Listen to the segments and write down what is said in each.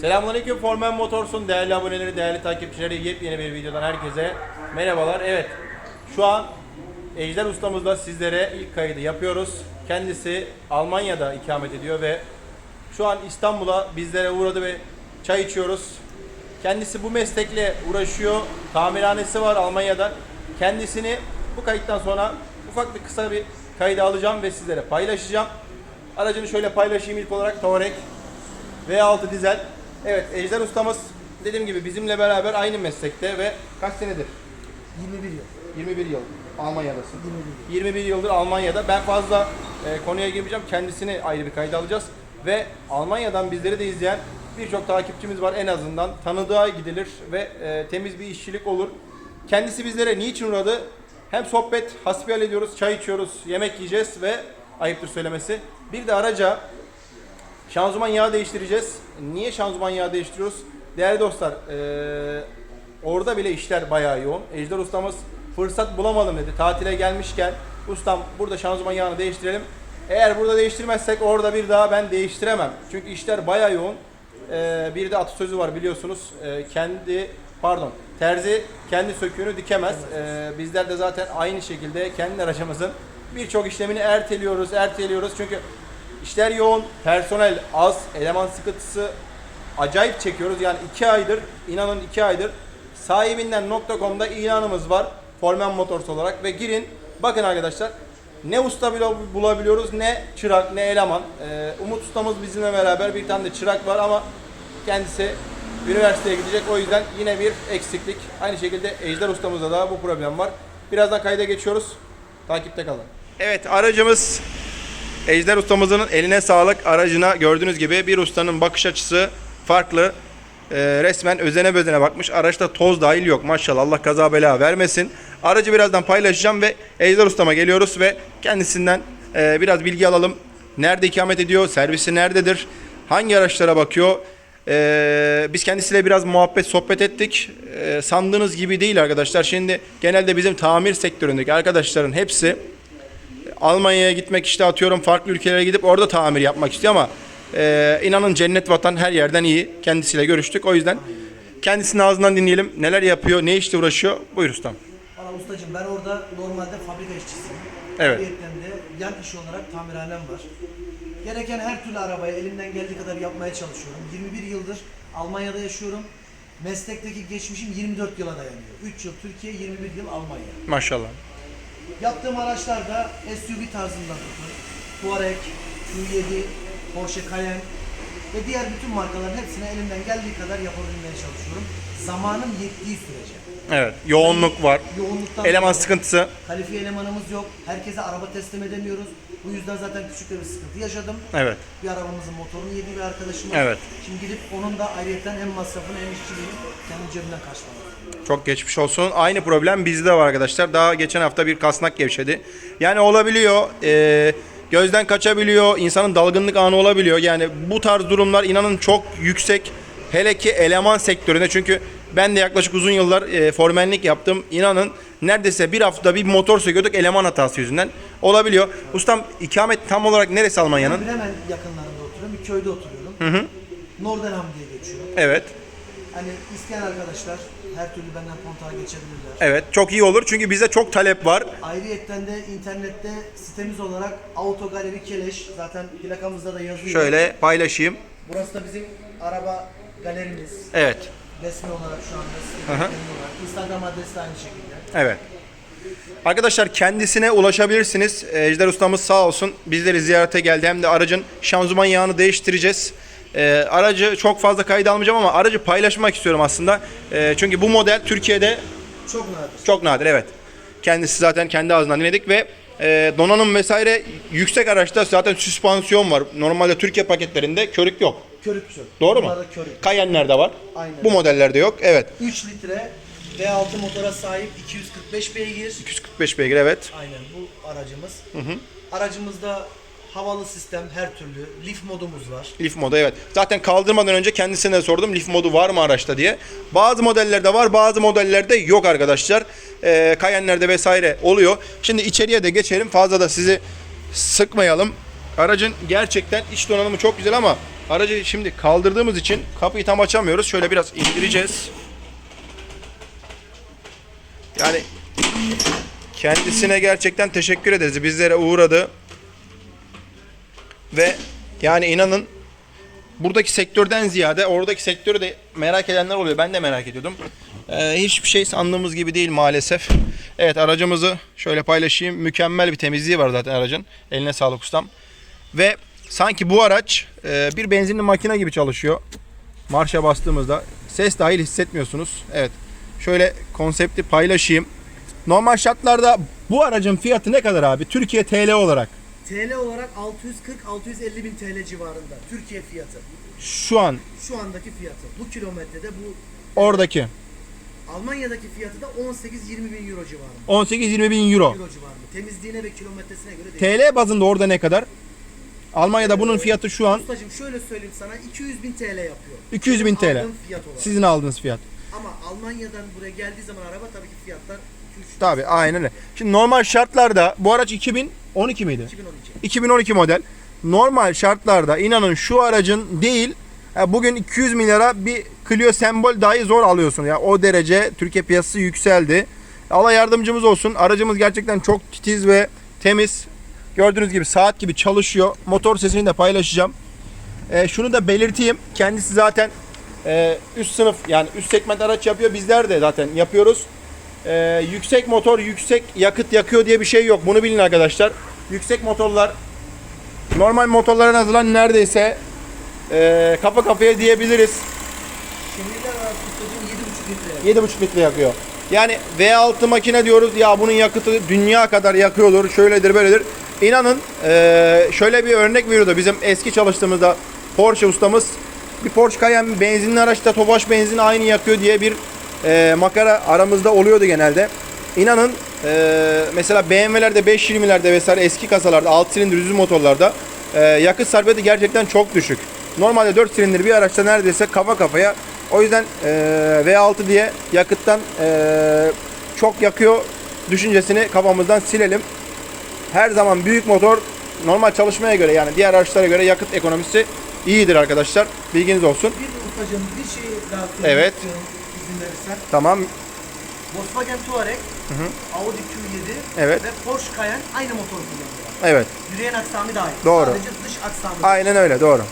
Selamünaleyküm Formen Motors'un değerli aboneleri, değerli takipçileri yepyeni bir videodan herkese merhabalar. Evet, şu an Ejder ustamızla sizlere ilk kaydı yapıyoruz. Kendisi Almanya'da ikamet ediyor ve şu an İstanbul'a bizlere uğradı ve çay içiyoruz. Kendisi bu meslekle uğraşıyor. Tamirhanesi var Almanya'da. Kendisini bu kayıttan sonra ufak bir kısa bir kaydı alacağım ve sizlere paylaşacağım. Aracını şöyle paylaşayım ilk olarak Touareg V6 dizel. Evet Ejder ustamız dediğim gibi bizimle beraber aynı meslekte ve kaç senedir? 21 yıl. 21 yıl Almanya'dasın. 21 yıl. 21 yıldır Almanya'da. Ben fazla e, konuya girmeyeceğim. Kendisini ayrı bir kayda alacağız. Ve Almanya'dan bizleri de izleyen birçok takipçimiz var en azından. Tanıdığa gidilir ve e, temiz bir işçilik olur. Kendisi bizlere niçin uğradı? Hem sohbet, hasbihal ediyoruz, çay içiyoruz, yemek yiyeceğiz ve ayıptır söylemesi. Bir de araca Şanzıman yağı değiştireceğiz. Niye şanzıman yağı değiştiriyoruz? Değerli dostlar, eee, orada bile işler bayağı yoğun. Ejder ustamız fırsat bulamadım dedi. Tatile gelmişken ustam burada şanzıman yağını değiştirelim. Eğer burada değiştirmezsek orada bir daha ben değiştiremem. Çünkü işler bayağı yoğun. Eee, bir de atasözü var biliyorsunuz. Eee, kendi pardon terzi kendi söküğünü dikemez. Eee, bizler de zaten aynı şekilde kendi aracımızın birçok işlemini erteliyoruz, erteliyoruz. Çünkü İşler yoğun, personel az, eleman sıkıntısı acayip çekiyoruz. Yani iki aydır, inanın iki aydır sahibinden.com'da ilanımız var. Formen Motors olarak ve girin. Bakın arkadaşlar ne usta bulabiliyoruz ne çırak ne eleman. Ee, Umut ustamız bizimle beraber bir tane de çırak var ama kendisi üniversiteye gidecek. O yüzden yine bir eksiklik. Aynı şekilde Ejder ustamızda da bu problem var. Birazdan kayda geçiyoruz. Takipte kalın. Evet aracımız Ejder ustamızın eline sağlık aracına gördüğünüz gibi bir ustanın bakış açısı farklı. Ee, resmen özene bezene bakmış. Araçta toz dahil yok maşallah Allah kaza bela vermesin. Aracı birazdan paylaşacağım ve Ejder ustama geliyoruz ve kendisinden e, biraz bilgi alalım. Nerede ikamet ediyor, servisi nerededir, hangi araçlara bakıyor. Ee, biz kendisiyle biraz muhabbet sohbet ettik. Ee, sandığınız gibi değil arkadaşlar. Şimdi genelde bizim tamir sektöründeki arkadaşların hepsi Almanya'ya gitmek işte atıyorum farklı ülkelere gidip orada tamir yapmak istiyor ama e, inanın cennet vatan her yerden iyi. Kendisiyle görüştük. O yüzden kendisinin ağzından dinleyelim. Neler yapıyor, ne işle uğraşıyor. Buyur ustam. Valla ustacığım ben orada normalde fabrika işçisiyim. Evet. Ayrıyeten de yan iş olarak tamirhanem var. Gereken her türlü arabayı elimden geldiği kadar yapmaya çalışıyorum. 21 yıldır Almanya'da yaşıyorum. Meslekteki geçmişim 24 yıla dayanıyor. 3 yıl Türkiye, 21 yıl Almanya. Maşallah. Yaptığım araçlar da SUV tarzından tutun. Touareg, Q7, Porsche Cayenne ve diğer bütün markaların hepsine elimden geldiği kadar yapabilmeye çalışıyorum. Zamanım yettiği sürece. Evet. Yoğunluk var. Yoğunluktan Eleman sıkıntısı. Kalifiye elemanımız yok. Herkese araba teslim edemiyoruz. Bu yüzden zaten küçük bir sıkıntı yaşadım. Evet. Bir arabamızın motorunu yedi bir arkadaşımız. Evet. Şimdi gidip onun da ayrıyeten hem masrafını hem işçiliğini kendi cebimden karşılamak. Çok geçmiş olsun. Aynı problem bizde var arkadaşlar. Daha geçen hafta bir kasnak gevşedi. Yani olabiliyor. Ee, gözden kaçabiliyor. insanın dalgınlık anı olabiliyor. Yani bu tarz durumlar inanın çok yüksek. Hele ki eleman sektöründe. Çünkü ben de yaklaşık uzun yıllar e, formenlik yaptım. İnanın neredeyse bir hafta bir motor söküyorduk eleman hatası yüzünden. Olabiliyor. Ustam ikamet tam olarak neresi Almanya'nın? Ben hemen yakınlarında oturuyorum. Bir köyde oturuyorum. Hı hı. Nordenham diye geçiyor. Evet. Hani isteyen arkadaşlar her türlü benden kontağa geçebilirler. Evet. Çok iyi olur. Çünkü bize çok talep var. Ayrıyetten de internette sitemiz olarak Auto Galeri Keleş zaten plakamızda da yazıyor. Şöyle paylaşayım. Burası da bizim araba galerimiz. Evet. Resmi olarak şu anda sitede var. Instagram adresi de aynı şekilde. Evet. Arkadaşlar kendisine ulaşabilirsiniz. Ejder ustamız sağ olsun bizleri ziyarete geldi. Hem de aracın şanzıman yağını değiştireceğiz. Ee, aracı çok fazla kayda almayacağım ama aracı paylaşmak istiyorum aslında. Ee, çünkü bu model Türkiye'de Çok nadir. çok nadir evet. Kendisi zaten kendi ağzından dinledik ve e, donanım vesaire yüksek araçta zaten süspansiyon var. Normalde Türkiye paketlerinde körük yok. Körük sök. Doğru mu? Bunlarda körük. Cayenne'lerde var. Aynen. Bu modellerde yok. Evet. 3 litre V6 motora sahip 245 beygir. 245 beygir evet. Aynen bu aracımız. Aracımızda havalı sistem her türlü. Lift modumuz var. Lift modu evet. Zaten kaldırmadan önce kendisine de sordum lift modu var mı araçta diye. Bazı modellerde var bazı modellerde yok arkadaşlar. Ee, Cayenne'lerde vesaire oluyor. Şimdi içeriye de geçelim fazla da sizi sıkmayalım. Aracın gerçekten iç donanımı çok güzel ama Aracı şimdi kaldırdığımız için kapıyı tam açamıyoruz. Şöyle biraz indireceğiz. Yani kendisine gerçekten teşekkür ederiz. Bizlere uğradı. Ve yani inanın buradaki sektörden ziyade oradaki sektörü de merak edenler oluyor. Ben de merak ediyordum. Ee, hiçbir şey sandığımız gibi değil maalesef. Evet aracımızı şöyle paylaşayım. Mükemmel bir temizliği var zaten aracın. Eline sağlık ustam. Ve sanki bu araç e, bir benzinli makine gibi çalışıyor. Marşa bastığımızda ses dahil hissetmiyorsunuz. Evet. Şöyle konsepti paylaşayım. Normal şartlarda bu aracın fiyatı ne kadar abi? Türkiye TL olarak. TL olarak 640-650 bin TL civarında. Türkiye fiyatı. Şu an Şu andaki fiyatı. Bu kilometrede bu oradaki Almanya'daki fiyatı da 18-20 bin euro civarında. 18-20 bin euro. Euro civarında. Temizliğine ve kilometresine göre değil. TL bazında orada ne kadar? Almanya'da bunun fiyatı şu an Ustacığım şöyle söyleyeyim sana 200 bin TL yapıyor. 200 bin TL. aldığım fiyat olarak. Sizin aldığınız fiyat. Ama Almanya'dan buraya geldiği zaman araba tabii ki fiyatlar 2-3 Tabii aynen öyle. Şimdi normal şartlarda bu araç 2012 miydi? 2012. 2012 model. Normal şartlarda inanın şu aracın değil e, bugün 200 milyara bir Clio sembol dahi zor alıyorsun. Ya o derece Türkiye piyasası yükseldi. Allah yardımcımız olsun. Aracımız gerçekten çok titiz ve temiz. Gördüğünüz gibi saat gibi çalışıyor. Motor sesini de paylaşacağım. E, şunu da belirteyim. Kendisi zaten e, üst sınıf yani üst segment araç yapıyor. Bizler de zaten yapıyoruz. E, yüksek motor, yüksek yakıt yakıyor diye bir şey yok. Bunu bilin arkadaşlar. Yüksek motorlar normal motorlara nazaran neredeyse e, kafa kafaya diyebiliriz. Şimdiler arası ustacığım 7,5 litre. 7,5 litre yakıyor. Yani V6 makine diyoruz ya bunun yakıtı dünya kadar yakıyordur. Şöyledir böyledir. İnanın e, şöyle bir örnek veriyordu bizim eski çalıştığımızda Porsche ustamız. Bir Porsche Cayenne benzinli araçta Tofaş benzin aynı yakıyor diye bir e, makara aramızda oluyordu genelde. İnanın e, mesela BMW'lerde 520'lerde vesaire eski kasalarda 6 silindir düz motorlarda yakıt sarfiyatı gerçekten çok düşük. Normalde 4 silindir bir araçta neredeyse kafa kafaya. O yüzden e, V6 diye yakıttan çok yakıyor düşüncesini kafamızdan silelim. Her zaman büyük motor normal çalışmaya göre yani diğer araçlara göre yakıt ekonomisi iyidir arkadaşlar. Bilginiz olsun. Bir ustacığım bir şey daha söylemek Evet. istiyorum izin verirsen. Tamam. Volkswagen Touareg, Audi Q7 Evet. ve Porsche Cayenne aynı motor kullanıyor. Evet. Yürüyen aksamı dahil. Doğru. Sadece dış aksamı. Aynen öyle doğru.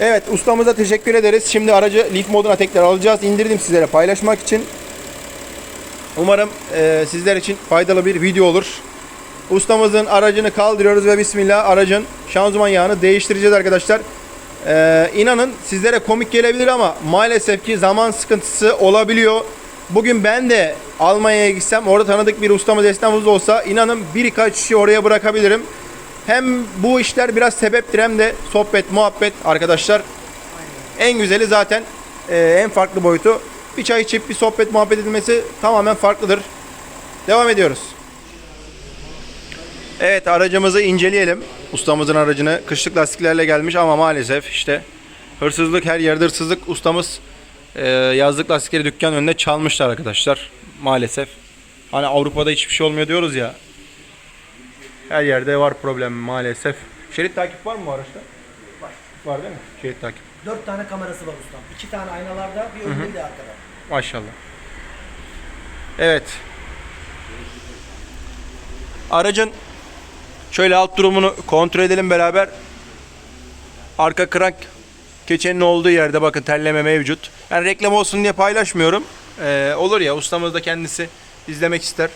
Evet ustamıza teşekkür ederiz. Şimdi aracı Leaf moduna tekrar alacağız. İndirdim sizlere paylaşmak için. Umarım e, sizler için faydalı bir video olur. Ustamızın aracını kaldırıyoruz ve bismillah aracın şanzıman yağını değiştireceğiz arkadaşlar. E, inanın sizlere komik gelebilir ama maalesef ki zaman sıkıntısı olabiliyor. Bugün ben de Almanya'ya gitsem orada tanıdık bir ustamız esnafımız olsa inanın birkaç kişi oraya bırakabilirim. Hem bu işler biraz sebeptir hem de sohbet, muhabbet arkadaşlar. En güzeli zaten e, en farklı boyutu. Bir çay içip bir sohbet, muhabbet edilmesi tamamen farklıdır. Devam ediyoruz. Evet aracımızı inceleyelim. Ustamızın aracını kışlık lastiklerle gelmiş ama maalesef işte hırsızlık her yerde hırsızlık. Ustamız e, yazlık lastikleri dükkan önünde çalmışlar arkadaşlar. Maalesef. Hani Avrupa'da hiçbir şey olmuyor diyoruz ya. Her yerde var problem maalesef. Şerit takip var mı bu araçta? Var. Var değil mi? Şerit takip. 4 tane kamerası var ustam. 2 tane aynalarda, bir önde bir de arkada. Maşallah. Evet. Aracın şöyle alt durumunu kontrol edelim beraber. Arka krank keçenin olduğu yerde bakın telleme mevcut. Yani reklam olsun diye paylaşmıyorum. Ee, olur ya ustamız da kendisi izlemek ister.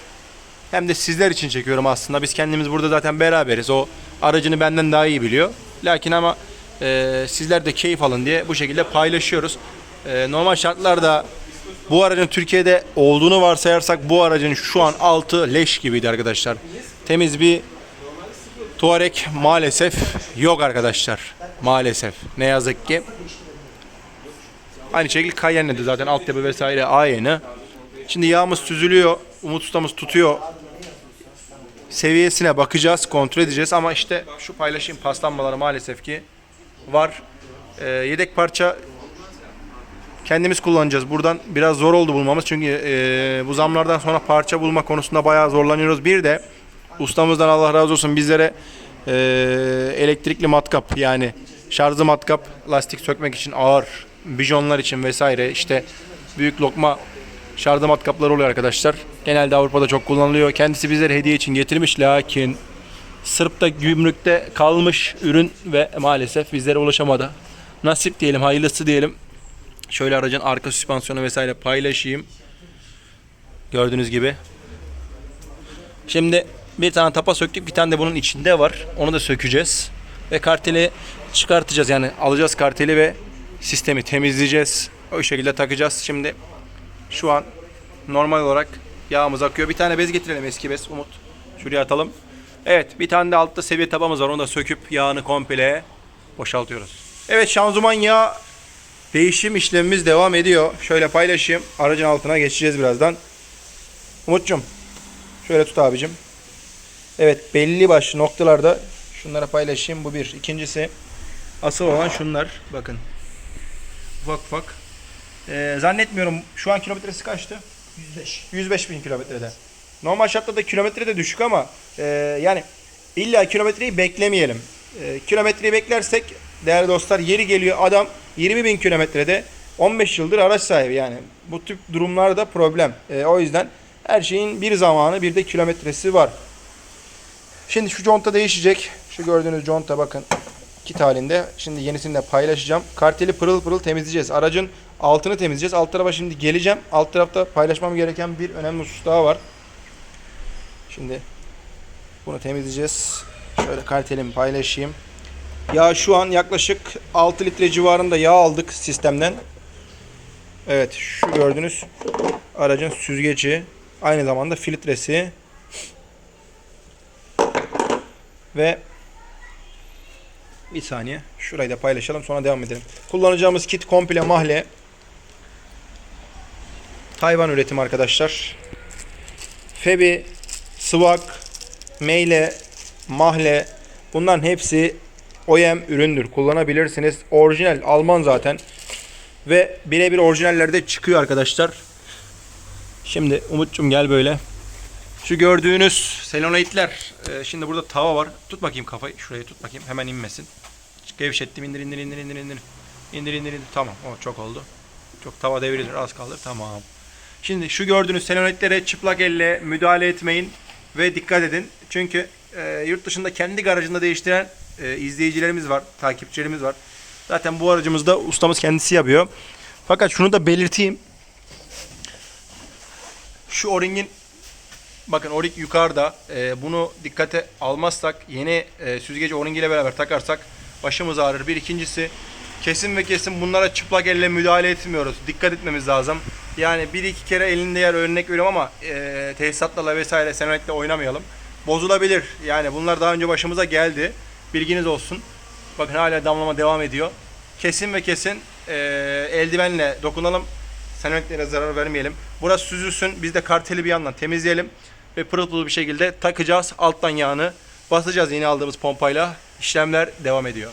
Hem de sizler için çekiyorum aslında. Biz kendimiz burada zaten beraberiz. O aracını benden daha iyi biliyor. Lakin ama e, sizler de keyif alın diye bu şekilde paylaşıyoruz. E, normal şartlarda bu aracın Türkiye'de olduğunu varsayarsak bu aracın şu an altı leş gibiydi arkadaşlar. Temiz bir Touareg maalesef yok arkadaşlar. Maalesef. Ne yazık ki. Aynı şekilde Cayenne'de zaten altyapı vesaire aynı. Şimdi yağımız süzülüyor. Umut ustamız tutuyor. Seviyesine bakacağız, kontrol edeceğiz ama işte şu paylaşayım paslanmaları maalesef ki var. Ee, yedek parça kendimiz kullanacağız. Buradan biraz zor oldu bulmamız çünkü e, bu zamlardan sonra parça bulma konusunda bayağı zorlanıyoruz. Bir de ustamızdan Allah razı olsun bizlere e, elektrikli matkap yani şarjlı matkap lastik sökmek için ağır bijonlar için vesaire işte büyük lokma şarjlı matkaplar oluyor arkadaşlar. Genelde Avrupa'da çok kullanılıyor. Kendisi bizlere hediye için getirmiş lakin Sırp'ta gümrükte kalmış ürün ve maalesef bizlere ulaşamadı. Nasip diyelim, hayırlısı diyelim. Şöyle aracın arka süspansiyonu vesaire paylaşayım. Gördüğünüz gibi. Şimdi bir tane tapa söktük, bir tane de bunun içinde var. Onu da sökeceğiz. Ve karteli çıkartacağız. Yani alacağız karteli ve sistemi temizleyeceğiz. O şekilde takacağız. Şimdi şu an normal olarak yağımız akıyor. Bir tane bez getirelim eski bez Umut. Şuraya atalım. Evet bir tane de altta seviye tabamız var. Onu da söküp yağını komple boşaltıyoruz. Evet şanzıman yağ değişim işlemimiz devam ediyor. Şöyle paylaşayım. Aracın altına geçeceğiz birazdan. Umut'cum şöyle tut abicim. Evet belli başlı noktalarda şunlara paylaşayım. Bu bir. İkincisi asıl olan şunlar. Bakın. Ufak ufak. Ee, zannetmiyorum şu an kilometresi kaçtı? 105. 105 bin kilometrede. Normal şartlarda kilometre de düşük ama e, yani illa kilometreyi beklemeyelim. E, kilometreyi beklersek değerli dostlar yeri geliyor adam 20 bin kilometrede 15 yıldır araç sahibi yani. Bu tip durumlarda problem. E, o yüzden her şeyin bir zamanı bir de kilometresi var. Şimdi şu conta değişecek. Şu gördüğünüz conta bakın kit halinde. Şimdi yenisini de paylaşacağım. Karteli pırıl pırıl temizleyeceğiz. Aracın altını temizleyeceğiz. Alt tarafa şimdi geleceğim. Alt tarafta paylaşmam gereken bir önemli husus daha var. Şimdi bunu temizleyeceğiz. Şöyle kartelimi paylaşayım. Ya şu an yaklaşık 6 litre civarında yağ aldık sistemden. Evet şu gördüğünüz aracın süzgeci. Aynı zamanda filtresi. Ve bir saniye. Şurayı da paylaşalım sonra devam edelim. Kullanacağımız kit komple mahle. Tayvan üretim arkadaşlar. Febi, Sıvak, Meyle, Mahle bunların hepsi OEM üründür. Kullanabilirsiniz. Orijinal Alman zaten. Ve birebir orijinallerde çıkıyor arkadaşlar. Şimdi Umut'cum gel böyle. Şu gördüğünüz selenoidler. e, şimdi burada tava var. Tut bakayım kafayı. Şuraya tut bakayım. Hemen inmesin. Gevşettim. İndir indir indir indir indir. İndir indir indir. Tamam. O çok oldu. Çok tava devrilir. Az kalır. Tamam. Şimdi şu gördüğünüz selenoidlere çıplak elle müdahale etmeyin ve dikkat edin. Çünkü e, yurt dışında kendi garajında değiştiren e, izleyicilerimiz var, takipçilerimiz var. Zaten bu aracımızda ustamız kendisi yapıyor. Fakat şunu da belirteyim. Şu o-ringin bakın o-ring yukarıda. E, bunu dikkate almazsak yeni e, süzgeci o-ring ile beraber takarsak başımız ağrır. Bir ikincisi kesin ve kesin bunlara çıplak elle müdahale etmiyoruz. Dikkat etmemiz lazım. Yani bir iki kere elinde yer örnek veriyorum ama e, tesisatlarla vesaire senetle oynamayalım. Bozulabilir. Yani bunlar daha önce başımıza geldi. Bilginiz olsun. Bakın hala damlama devam ediyor. Kesin ve kesin e, eldivenle dokunalım. Senetlere zarar vermeyelim. Burası süzülsün. Biz de karteli bir yandan temizleyelim. Ve pırıl pırıl bir şekilde takacağız. Alttan yağını basacağız yeni aldığımız pompayla. İşlemler devam ediyor.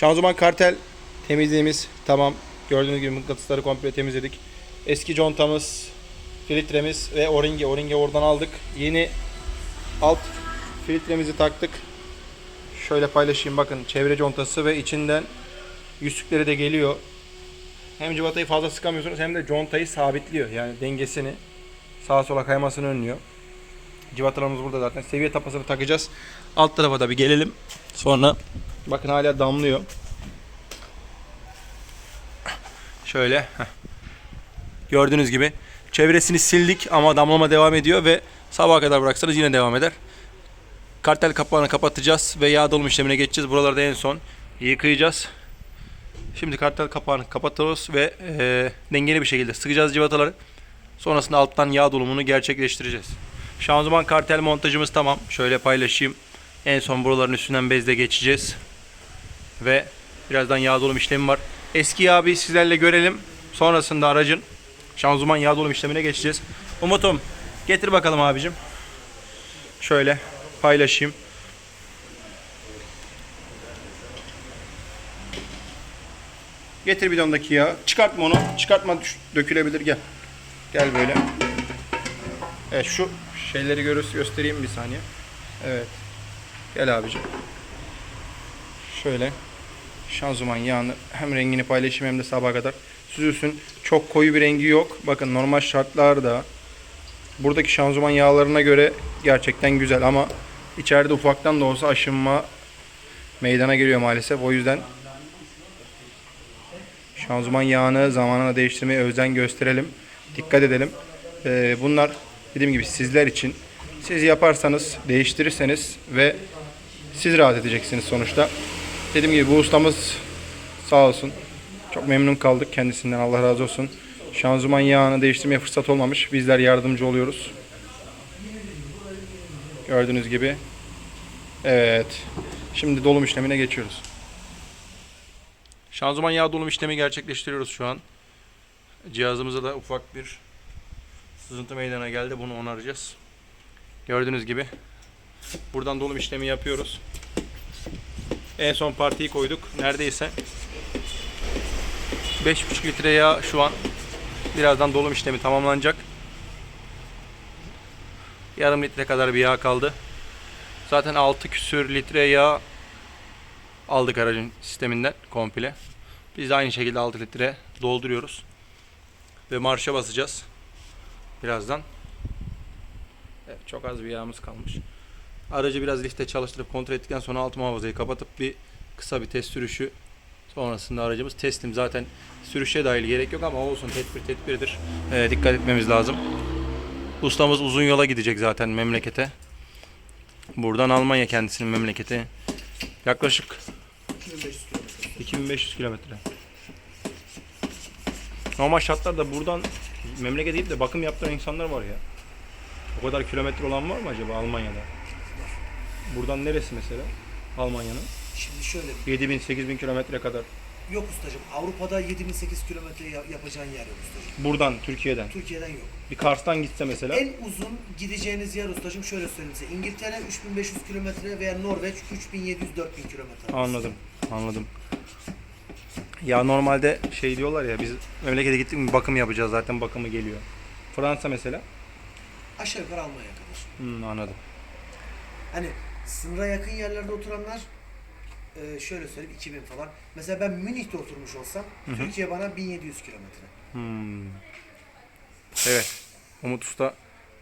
Şanzıman kartel temizliğimiz tamam. Gördüğünüz gibi mıknatısları komple temizledik. Eski contamız, filtremiz ve o-ringi. Oradan aldık. Yeni alt filtremizi taktık. Şöyle paylaşayım bakın çevre contası ve içinden yüzükleri de geliyor. Hem civatayı fazla sıkamıyorsunuz hem de contayı sabitliyor. Yani dengesini sağa sola kaymasını önlüyor. Civatalarımız burada zaten. Seviye tapasını takacağız. Alt tarafa da bir gelelim. Sonra bakın hala damlıyor. Şöyle. heh. Gördüğünüz gibi çevresini sildik ama damlama devam ediyor ve sabaha kadar bıraksanız yine devam eder. Kartel kapağını kapatacağız ve yağ dolum işlemine geçeceğiz. Buralarda en son yıkayacağız. Şimdi kartel kapağını kapatıyoruz ve e, dengeli bir şekilde sıkacağız civataları. Sonrasında alttan yağ dolumunu gerçekleştireceğiz. Şanzıman kartel montajımız tamam. Şöyle paylaşayım. En son buraların üstünden bezle geçeceğiz. Ve birazdan yağ dolum işlemi var. Eski yağı bir sizlerle görelim. Sonrasında aracın şanzıman yağ dolum işlemine geçeceğiz. Umut'um getir bakalım abicim. Şöyle paylaşayım. Getir bidondaki yağı. Çıkartma onu. Çıkartma dökülebilir gel. Gel böyle. Evet şu şeyleri görürsün göstereyim bir saniye. Evet. Gel abicim. Şöyle şanzıman yağını hem rengini paylaşayım hem de sabaha kadar süzülsün. Çok koyu bir rengi yok. Bakın normal şartlarda buradaki şanzıman yağlarına göre gerçekten güzel ama içeride ufaktan da olsa aşınma meydana geliyor maalesef. O yüzden şanzıman yağını zamanına değiştirmeye özen gösterelim. Dikkat edelim. Ee, bunlar dediğim gibi sizler için. Siz yaparsanız, değiştirirseniz ve siz rahat edeceksiniz sonuçta. Dediğim gibi bu ustamız sağ olsun. Çok memnun kaldık kendisinden Allah razı olsun. Şanzıman yağını değiştirmeye fırsat olmamış. Bizler yardımcı oluyoruz. Gördüğünüz gibi. Evet. Şimdi dolum işlemine geçiyoruz. Şanzıman yağ dolum işlemi gerçekleştiriyoruz şu an. Cihazımıza da ufak bir sızıntı meydana geldi. Bunu onaracağız. Gördüğünüz gibi. Buradan dolum işlemi yapıyoruz. En son partiyi koyduk. Neredeyse 5,5 litre yağ şu an. Birazdan dolum işlemi tamamlanacak. Yarım litre kadar bir yağ kaldı. Zaten 6 küsür litre yağ aldık aracın sisteminden komple. Biz de aynı şekilde 6 litre dolduruyoruz. Ve marşa basacağız. Birazdan. Evet, çok az bir yağımız kalmış. Aracı biraz lifte çalıştırıp kontrol ettikten sonra alt muhafazayı kapatıp bir kısa bir test sürüşü sonrasında aracımız teslim. Zaten sürüşe dahil gerek yok ama olsun tedbir tedbirdir. Ee, dikkat etmemiz lazım. Ustamız uzun yola gidecek zaten memlekete. Buradan Almanya kendisinin memleketi. Yaklaşık 2500 kilometre. 2500 kilometre. Normal şartlarda buradan memleket deyip de bakım yaptıran insanlar var ya. O kadar kilometre olan var mı acaba Almanya'da? Buradan neresi mesela? Almanya'nın? Şimdi şöyle 7000 8000 kilometre kadar. yok ustacığım Avrupa'da 7008 kilometre ya- yapacağın yer yok ustacığım. Buradan Türkiye'den. Türkiye'den yok. Bir Kars'tan gitse mesela. En uzun gideceğiniz yer ustacığım şöyle söyleyeyim size. İngiltere 3500 kilometre veya Norveç 3700-4000 kilometre. Anladım. Anladım. Ya normalde şey diyorlar ya biz memlekete gittik mi bakım yapacağız zaten bakımı geliyor. Fransa mesela. Aşağı yukarı Almanya kadar. Hmm, anladım. Hani sınıra yakın yerlerde oturanlar e, şöyle söyleyeyim 2000 falan. Mesela ben Münih'te oturmuş olsam Türkiye bana 1700 kilometre. Hmm. Evet. Umut Usta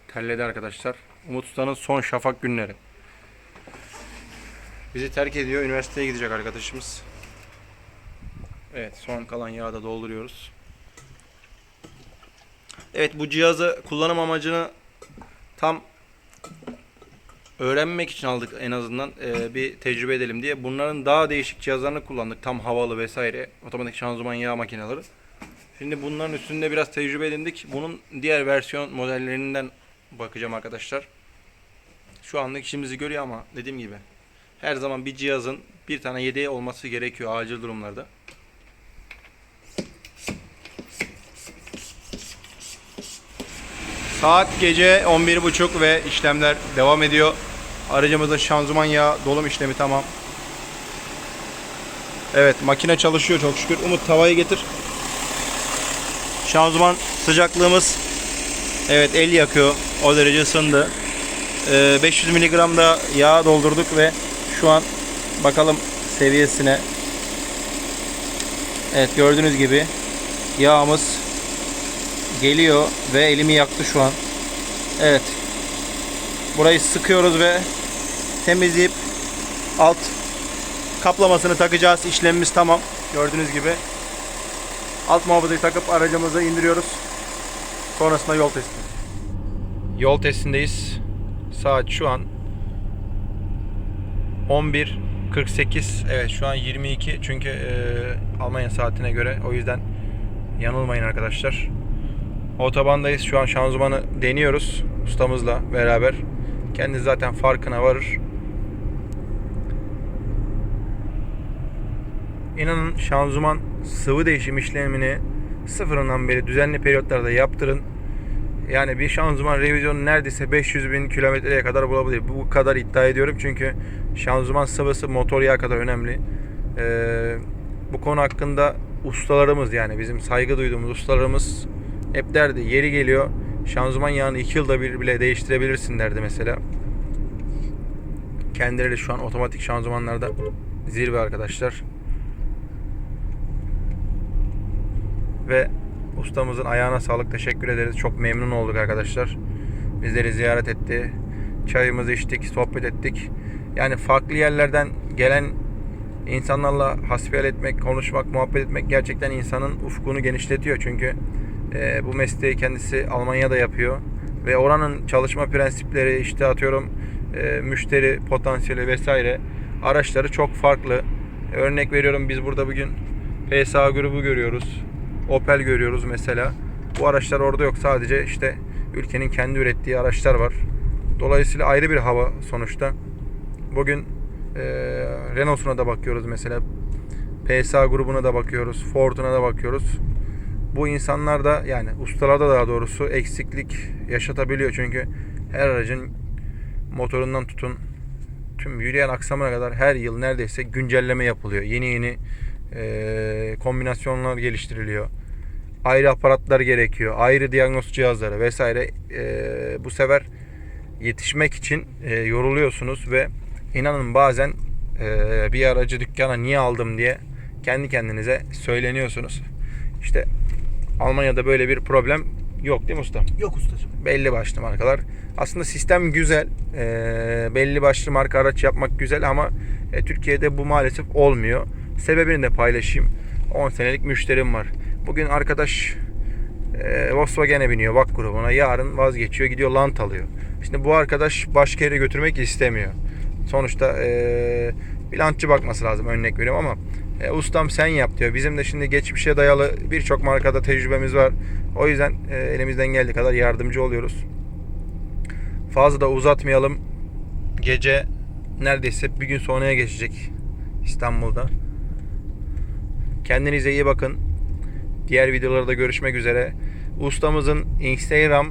terledi arkadaşlar. Umut Usta'nın son şafak günleri. Bizi terk ediyor. Üniversiteye gidecek arkadaşımız. Evet. Son kalan yağı da dolduruyoruz. Evet. Bu cihazı kullanım amacını tam öğrenmek için aldık en azından Ee, bir tecrübe edelim diye. Bunların daha değişik cihazlarını kullandık. Tam havalı vesaire. Otomatik şanzıman yağ makineleri. Şimdi bunların üstünde biraz tecrübe edindik. Bunun diğer versiyon modellerinden bakacağım arkadaşlar. Şu anlık işimizi görüyor ama dediğim gibi her zaman bir cihazın bir tane yedeği olması gerekiyor acil durumlarda. Saat gece 11.30 ve işlemler devam ediyor. Aracımızın şanzıman yağı dolum işlemi tamam. Evet makine çalışıyor çok şükür. Umut tavayı getir. Şanzıman sıcaklığımız evet 50 yakıyor. O derece ısındı. Ee, 500 mg da yağ doldurduk ve şu an bakalım seviyesine. Evet gördüğünüz gibi yağımız geliyor ve elimi yaktı şu an. Evet. Burayı sıkıyoruz ve temizleyip alt kaplamasını takacağız. İşlemimiz tamam. Gördüğünüz gibi. Alt muhafazayı takıp aracımızı indiriyoruz. Sonrasında yol testi. Yol testindeyiz. Saat şu an 11.48. Evet şu an 22 çünkü e, Almanya saatine göre. O yüzden yanılmayın arkadaşlar. Otobandayız. Şu an şanzımanı deniyoruz ustamızla beraber. Kendisi zaten farkına varır. İnanın şanzıman sıvı değişim işlemini sıfırından beri düzenli periyotlarda yaptırın. Yani bir şanzıman revizyonu neredeyse 500 bin kilometreye kadar bulabilir. Bu kadar iddia ediyorum çünkü şanzıman sıvısı motor yağı kadar önemli. Ee, bu konu hakkında ustalarımız yani bizim saygı duyduğumuz ustalarımız hep derdi yeri geliyor şanzıman yağını 2 yılda bir bile değiştirebilirsin derdi mesela. Kendileri şu an otomatik şanzımanlarda zirve arkadaşlar. Ve ustamızın ayağına sağlık teşekkür ederiz. Çok memnun olduk arkadaşlar. Bizleri ziyaret etti. Çayımızı içtik, sohbet ettik. Yani farklı yerlerden gelen insanlarla hasbihal etmek, konuşmak, muhabbet etmek gerçekten insanın ufkunu genişletiyor. Çünkü e, bu mesleği kendisi Almanya'da yapıyor. Ve oranın çalışma prensipleri, işte atıyorum e, müşteri potansiyeli vesaire araçları çok farklı. Örnek veriyorum biz burada bugün PSA grubu görüyoruz. Opel görüyoruz mesela. Bu araçlar orada yok. Sadece işte ülkenin kendi ürettiği araçlar var. Dolayısıyla ayrı bir hava sonuçta. Bugün e, Renault'una da bakıyoruz mesela. PSA grubuna da bakıyoruz. Ford'una da bakıyoruz. Bu insanlar da yani ustalarda daha doğrusu eksiklik yaşatabiliyor. Çünkü her aracın motorundan tutun tüm yürüyen aksamına kadar her yıl neredeyse güncelleme yapılıyor. Yeni yeni e, kombinasyonlar geliştiriliyor. Ayrı aparatlar gerekiyor. Ayrı diagnoz cihazları vesaire. E, bu sefer yetişmek için e, yoruluyorsunuz ve inanın bazen e, bir aracı dükkana niye aldım diye kendi kendinize söyleniyorsunuz. İşte Almanya'da böyle bir problem yok değil mi usta? Yok ustacığım. belli başlı markalar. Aslında sistem güzel. Ee, belli başlı marka araç yapmak güzel ama e, Türkiye'de bu maalesef olmuyor. Sebebini de paylaşayım. 10 senelik müşterim var. Bugün arkadaş e, Volkswagen'e biniyor VAK grubuna. Yarın vazgeçiyor gidiyor Lant alıyor. Şimdi bu arkadaş başka yere götürmek istemiyor. Sonuçta e, bir lantçı bakması lazım örnek veriyorum ama e, ustam sen yap diyor. Bizim de şimdi geçmişe dayalı birçok markada tecrübemiz var. O yüzden e, elimizden geldiği kadar yardımcı oluyoruz. Fazla da uzatmayalım. Gece neredeyse bir gün sonraya geçecek İstanbul'da. Kendinize iyi bakın. Diğer videolarda görüşmek üzere. Ustamızın Instagram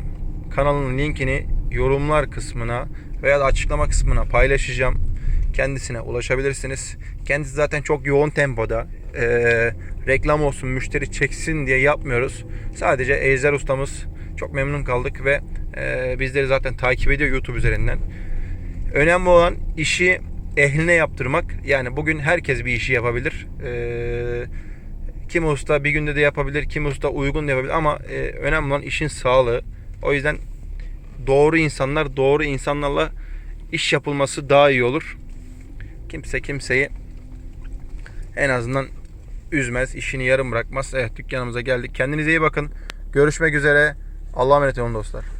kanalının linkini yorumlar kısmına veya açıklama kısmına paylaşacağım. Kendisine ulaşabilirsiniz. Kendisi zaten çok yoğun tempoda. Ee, reklam olsun, müşteri çeksin diye yapmıyoruz. Sadece Ejder ustamız çok memnun kaldık ve e, bizleri zaten takip ediyor YouTube üzerinden. Önemli olan işi ehline yaptırmak. Yani bugün herkes bir işi yapabilir. Ee, kim usta bir günde de yapabilir, kim usta uygun da yapabilir ama e, önemli olan işin sağlığı. O yüzden doğru insanlar, doğru insanlarla iş yapılması daha iyi olur. Kimse kimseyi en azından üzmez, işini yarım bırakmaz. Evet dükkanımıza geldik. Kendinize iyi bakın. Görüşmek üzere. Allah'a emanet olun dostlar.